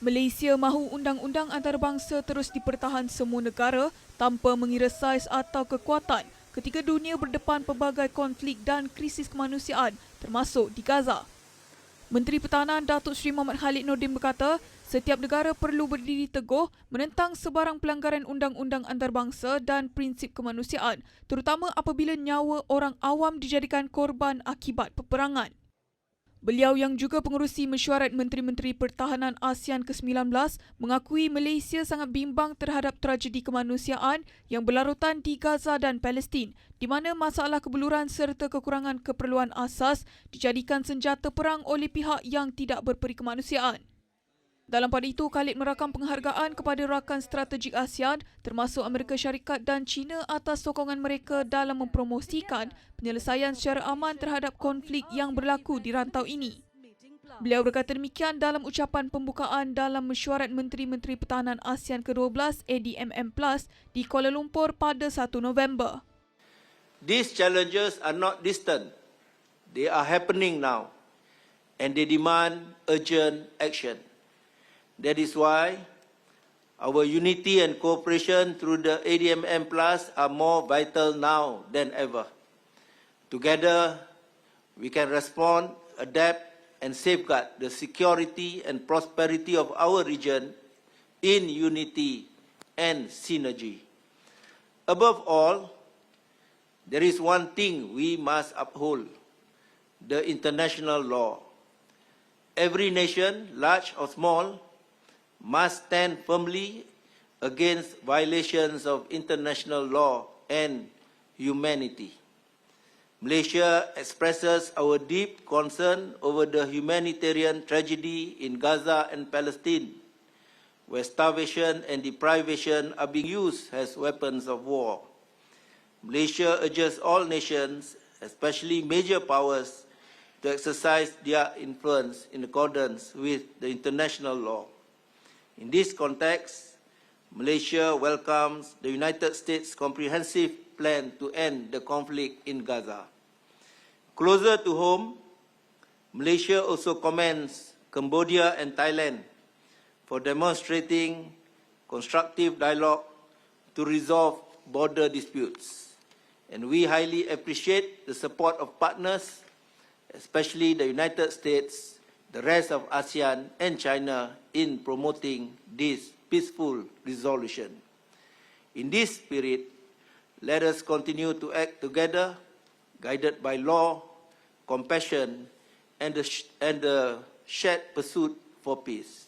Malaysia mahu undang-undang antarabangsa terus dipertahan semua negara tanpa mengira saiz atau kekuatan ketika dunia berdepan pelbagai konflik dan krisis kemanusiaan termasuk di Gaza. Menteri Pertahanan Datuk Seri Muhammad Khalid Nordin berkata, setiap negara perlu berdiri teguh menentang sebarang pelanggaran undang-undang antarabangsa dan prinsip kemanusiaan, terutama apabila nyawa orang awam dijadikan korban akibat peperangan. Beliau yang juga pengerusi mesyuarat Menteri-Menteri Pertahanan ASEAN ke-19 mengakui Malaysia sangat bimbang terhadap tragedi kemanusiaan yang berlarutan di Gaza dan Palestin di mana masalah kebeluran serta kekurangan keperluan asas dijadikan senjata perang oleh pihak yang tidak berperi kemanusiaan. Dalam pada itu, Khalid merakam penghargaan kepada rakan strategik ASEAN termasuk Amerika Syarikat dan China atas sokongan mereka dalam mempromosikan penyelesaian secara aman terhadap konflik yang berlaku di rantau ini. Beliau berkata demikian dalam ucapan pembukaan dalam mesyuarat Menteri-Menteri Pertahanan ASEAN ke-12 ADMM Plus di Kuala Lumpur pada 1 November. These challenges are not distant. They are happening now. And they demand urgent action. That is why our unity and cooperation through the ADMM Plus are more vital now than ever. Together, we can respond, adapt, and safeguard the security and prosperity of our region in unity and synergy. Above all, there is one thing we must uphold the international law. Every nation, large or small, must stand firmly against violations of international law and humanity. Malaysia expresses our deep concern over the humanitarian tragedy in Gaza and Palestine, where starvation and deprivation are being used as weapons of war. Malaysia urges all nations, especially major powers, to exercise their influence in accordance with the international law. In this context, Malaysia welcomes the United States' comprehensive plan to end the conflict in Gaza. Closer to home, Malaysia also commends Cambodia and Thailand for demonstrating constructive dialogue to resolve border disputes. And we highly appreciate the support of partners, especially the United States, the rest of ASEAN and China in promoting this peaceful resolution. In this spirit, let us continue to act together, guided by law, compassion, and the, sh- and the shared pursuit for peace.